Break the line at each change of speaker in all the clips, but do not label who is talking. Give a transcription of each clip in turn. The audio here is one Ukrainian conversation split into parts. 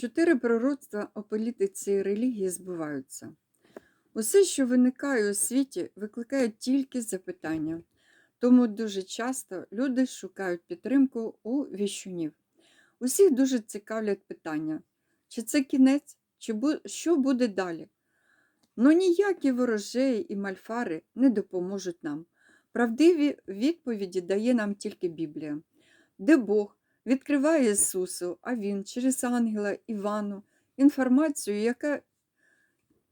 Чотири пророцтва о політиці і релігії збуваються. Усе, що виникає у світі, викликає тільки запитання. Тому дуже часто люди шукають підтримку у віщунів. Усіх дуже цікавлять питання, чи це кінець, чи бу- що буде далі. Ну ніякі ворожеї і мальфари не допоможуть нам. Правдиві відповіді дає нам тільки Біблія, де Бог відкриває Ісусу, а Він через ангела Івану інформацію, яка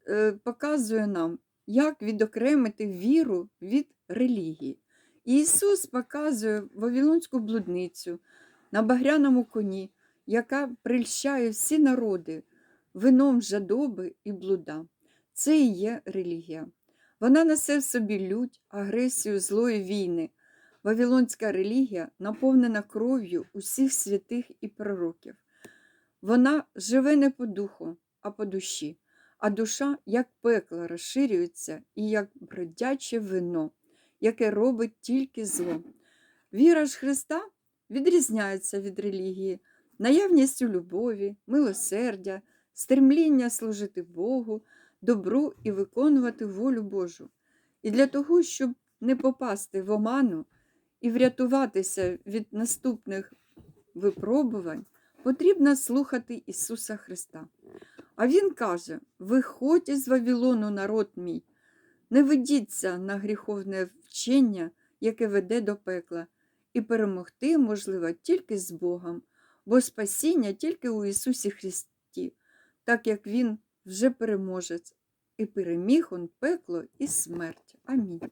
е, показує нам, як відокремити віру від релігії. І Ісус показує Вавилонську блудницю на багряному коні, яка прельщає всі народи вином жадоби і блуда. Це і є релігія. Вона несе в собі лють, агресію злої війни. Вавилонська релігія наповнена кров'ю усіх святих і пророків. Вона живе не по духу, а по душі, а душа, як пекло, розширюється і як бродяче вино, яке робить тільки зло. Віра ж Христа відрізняється від релігії, наявністю любові, милосердя, стремління служити Богу, добру і виконувати волю Божу. І для того, щоб не попасти в оману і врятуватися від наступних випробувань, потрібно слухати Ісуса Христа. А Він каже: Виходь із Вавилону, народ мій, не ведіться на гріховне вчення, яке веде до пекла, і перемогти можливо тільки з Богом, бо спасіння тільки у Ісусі Христі, так як Він вже переможець, і переміг Он пекло і смерть. Амінь.